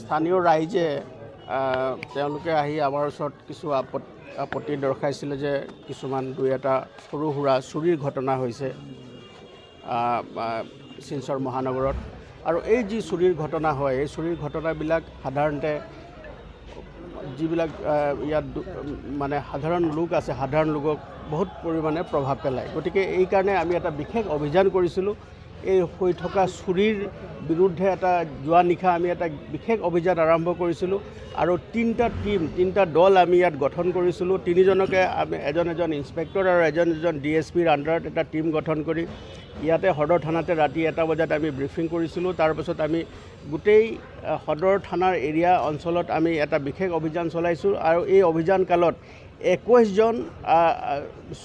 স্থানীয় ৰাইজে তেওঁলোকে আহি আমাৰ ওচৰত কিছু আপত আপত্তি দৰ্শাইছিলে যে কিছুমান দুই এটা সৰু সুৰা চুৰিৰ ঘটনা হৈছে শিলচৰ মহানগৰত। আৰু এই যি চুৰিৰ ঘটনা হয় এই চুৰিৰ ঘটনাবিলাক সাধাৰণতে যিবিলাক ইয়াত মানে সাধাৰণ লোক আছে সাধাৰণ লোকক বহুত পৰিমাণে প্ৰভাৱ পেলায়। গতিকে এইকাৰণে আমি এটা বিশেষ অভিযান কৰিছিলোঁ। এই হৈ থকা চুৰিৰ বিৰুদ্ধে এটা যোৱা নিশা আমি এটা বিশেষ অভিযান আৰম্ভ কৰিছিলোঁ আৰু তিনিটা টীম তিনিটা দল আমি ইয়াত গঠন কৰিছিলোঁ। তিনিজনকে আমি এজন এজন ইনস্পেক্টৰ আৰু এজন এজন ডি এছ পিৰ আণ্ডাৰত এটা টীম গঠন কৰি ইয়াতে সদৰ থানাতে ৰাতি এটা বজাত আমি ব্ৰিফিং কৰিছিলোঁ। তাৰপাছত আমি গোটেই সদৰ থানাৰ এৰিয়া অঞ্চলত আমি এটা বিশেষ অভিযান চলাইছোঁ আৰু এই অভিযান কালত একৈছজন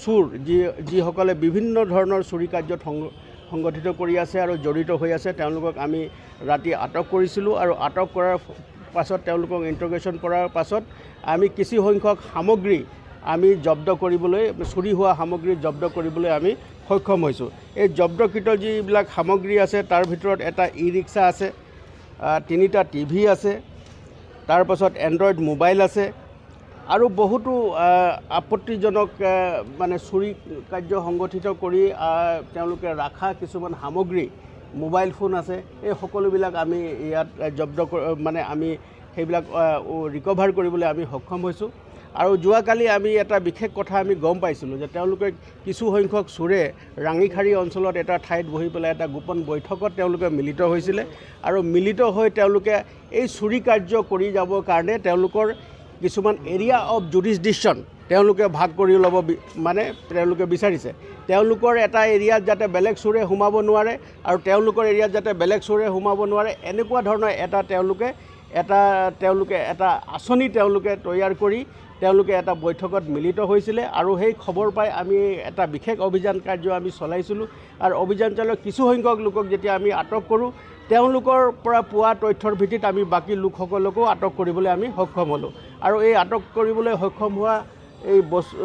চোৰ যি যিসকলে বিভিন্ন ধৰণৰ চুৰি কাৰ্যত সংগ সংগঠিত কৰি আছে আৰু জড়িত হৈ আছে তেওঁলোকক আমি ৰাতি আটক কৰিছিলোঁ আৰু আটক কৰাৰ পাছত তেওঁলোকক ইণ্টাৰগেশ্যন কৰাৰ পাছত আমি কিছুসংখ্যক সামগ্ৰী আমি জব্দ কৰিবলৈ চুৰি হোৱা সামগ্ৰী জব্দ কৰিবলৈ আমি সক্ষম হৈছোঁ। এই জব্দকৃত যিবিলাক সামগ্ৰী আছে তাৰ ভিতৰত এটা ই ৰিক্সা আছে তিনিটা টিভি আছে তাৰপাছত এণ্ড্ৰইড মোবাইল আছে আৰু বহুতো আপত্তিজনক মানে চুৰি কাৰ্য সংগঠিত কৰি তেওঁলোকে ৰখা কিছুমান সামগ্ৰী মোবাইল ফোন আছে এই সকলোবিলাক আমি ইয়াত জব্দ মানে আমি সেইবিলাক ৰিকভাৰ কৰিবলৈ আমি সক্ষম হৈছোঁ। আৰু যোৱাকালি আমি এটা বিশেষ কথা আমি গম পাইছিলোঁ যে তেওঁলোকে কিছু সংখ্যক চোৰে ৰাঙিখাৰী অঞ্চলত এটা ঠাইত বহি পেলাই এটা গোপন বৈঠকত তেওঁলোকে মিলিত হৈছিলে। আৰু মিলিত হৈ তেওঁলোকে এই চুৰি কাৰ্য কৰি যাবৰ কাৰণে তেওঁলোকৰ কিছুমান এৰিয়া অফ জুৰিছডিকশ্যন তেওঁলোকে ভাগ কৰি ল'ব মানে তেওঁলোকে বিচাৰিছে। তেওঁলোকৰ এটা এৰিয়াত যাতে বেলেগ চোৰে সোমাব নোৱাৰে আৰু তেওঁলোকৰ এৰিয়াত যাতে বেলেগ চোৰে সোমাব নোৱাৰে এনেকুৱা ধৰণৰ এটা তেওঁলোকে এটা তেওঁলোকে এটা আঁচনি তেওঁলোকে তৈয়াৰ কৰি তেওঁলোকে এটা বৈঠকত মিলিত হৈছিলে আৰু সেই খবৰ পাই আমি এটা বিশেষ অভিযান কাৰ্য আমি চলাইছিলোঁ। আৰু অভিযান চলাই কিছুসংখ্যক লোকক যেতিয়া আমি আটক কৰোঁ তেওঁলোকৰ পৰা পোৱা তথ্যৰ ভিত্তিত আমি বাকী লোকসকলকো আটক কৰিবলৈ আমি সক্ষম হ'লোঁ। আৰু এই আটক কৰিবলৈ সক্ষম হোৱা এই বস্তু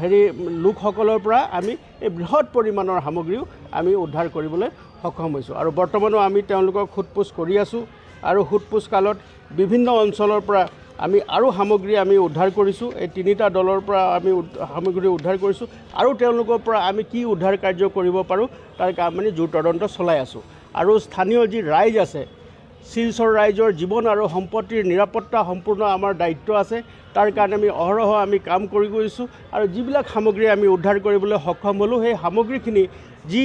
হেৰি লোকসকলৰ পৰা আমি এই বৃহৎ পৰিমাণৰ সামগ্ৰীও আমি উদ্ধাৰ কৰিবলৈ সক্ষম হৈছোঁ। আৰু বৰ্তমানো আমি তেওঁলোকক সোধ পোছ কৰি আছোঁ আৰু সোধ পোছ কালত বিভিন্ন অঞ্চলৰ পৰা আমি আৰু সামগ্ৰী আমি উদ্ধাৰ কৰিছোঁ। এই তিনিটা দলৰ পৰা আমি সামগ্ৰী উদ্ধাৰ কৰিছোঁ। আৰু তেওঁলোকৰ পৰা আমি কি উদ্ধাৰ কাৰ্য কৰিব পাৰোঁ তাৰ আমি জোৰ তদন্ত চলাই আছোঁ। আৰু স্থানীয় যি ৰাইজ আছে, শিলচৰ ৰাইজৰ জীৱন আৰু সম্পত্তিৰ নিৰাপত্তা সম্পূৰ্ণ আমাৰ দায়িত্ব আছে। তাৰ কাৰণে আমি অহৰহ আমি কাম কৰি গৈছোঁ আৰু যিবিলাক সামগ্ৰী আমি উদ্ধাৰ কৰিবলৈ সক্ষম হ'লোঁ, সেই সামগ্ৰীখিনি যি,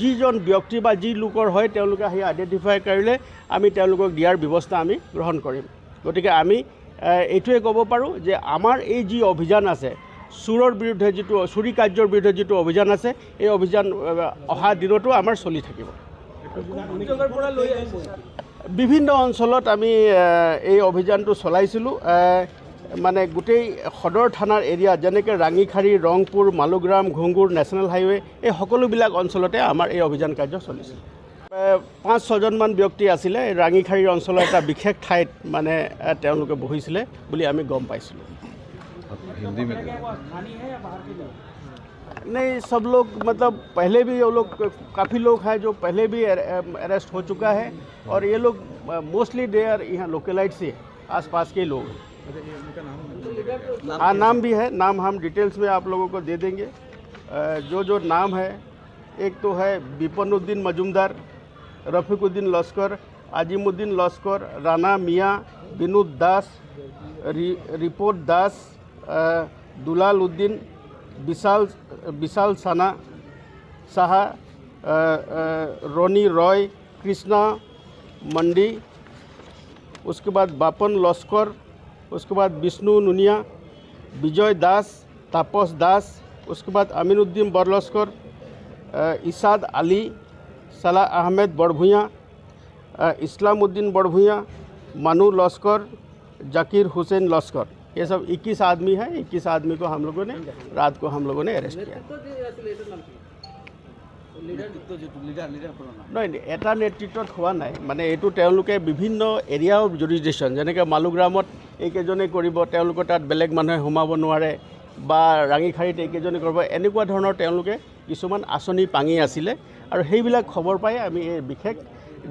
যিজন ব্যক্তি বা যি লোকৰ হয়, তেওঁলোকে আহি আইডেণ্টিফাই কৰিলে আমি তেওঁলোকক দিয়াৰ ব্যৱস্থা আমি গ্ৰহণ কৰিম। গতিকে আমি এইটোৱে ক'ব পাৰোঁ যে আমাৰ এই যি অভিযান আছে, চোৰৰ বিৰুদ্ধে যিটো, চুৰি কাৰ্যৰ বিৰুদ্ধে যিটো অভিযান আছে, এই অভিযান অহা দিনতো আমাৰ চলি থাকিব। বিভিন্ন অঞ্চলত আমি এই অভিযানটো চলাইছিলোঁ। মানে গোটেই সদৰ থানাৰ এৰিয়া, যেনেকৈ ৰাঙিখাৰী, ৰংপুৰ, মালুগ্ৰাম ঘুংগুৰ নেশ্যনেল হাইৱে, এই সকলোবিলাক অঞ্চলতে আমাৰ এই অভিযান কাৰ্য চলিছিল। পাঁচ ছজনমান ব্যক্তি আছিলে। ৰাঙিখাৰীৰ অঞ্চলৰ এটা বিশেষ ঠাইত মানে তেওঁলোকে বহিছিলে বুলি আমি গম পাইছিলোঁ। नहीं सब लोग मतलब पहले भी वो लोग काफ़ी लोग हैं जो पहले भी अरेस्ट हो चुका है और ये लोग मोस्टली दे आर यहाँ लोकेलाइट से आसपास के लोग। हाँ नाम भी है नाम हम डिटेल्स में आप लोगों को दे देंगे। जो जो नाम है एक तो है बिपनुद्दीन मजुमदार रफ़ीकुद्दीन लश्कर आजिमुद्दीन लश्कर राना मियाँ विनोद दास रि, रिपोर्ट दास दुलाल उद्दीन विशाल विशाल साना अ, रोनी रॉय कृष्णा मंडी उसके बाद बापन लश्कर उसके बाद विष्णु नुनिया विजय दास तापस दास उसके बाद अमीनुद्दीन बरलस्कर इसाद अली सलाह अहमद बड़भुइया अ, इस्लामुद्दीन बड़भुइया मनु लश्कर जकीर हुसैन लश्कर। ये सब 21 आदमी हैं 21 आदमी को हम लोगों ने रात को हम लोगों ने अरेस्ट किया নহয় এটা নেতৃত্বত হোৱা নাই মানে এইটো তেওঁলোকে বিভিন্ন এৰিয়া অফ জুৰিডিশ্যন যেনেকৈ মালুগ্ৰামত এইকেইজনে কৰিব তেওঁলোকৰ তাত বেলেগ মানুহে সোমাব নোৱাৰে বা ৰাঙিখাৰীত এইকেইজনে কৰিব এনেকুৱা ধৰণৰ তেওঁলোকে কিছুমান আঁচনি পাঙি আছিলে আৰু সেইবিলাক খবৰ পাই আমি এই বিশেষ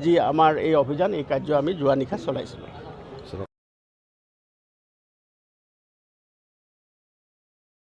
যি আমাৰ এই অভিযান এই কাৰ্য আমি যোৱা নিশা চলাইছিলোঁ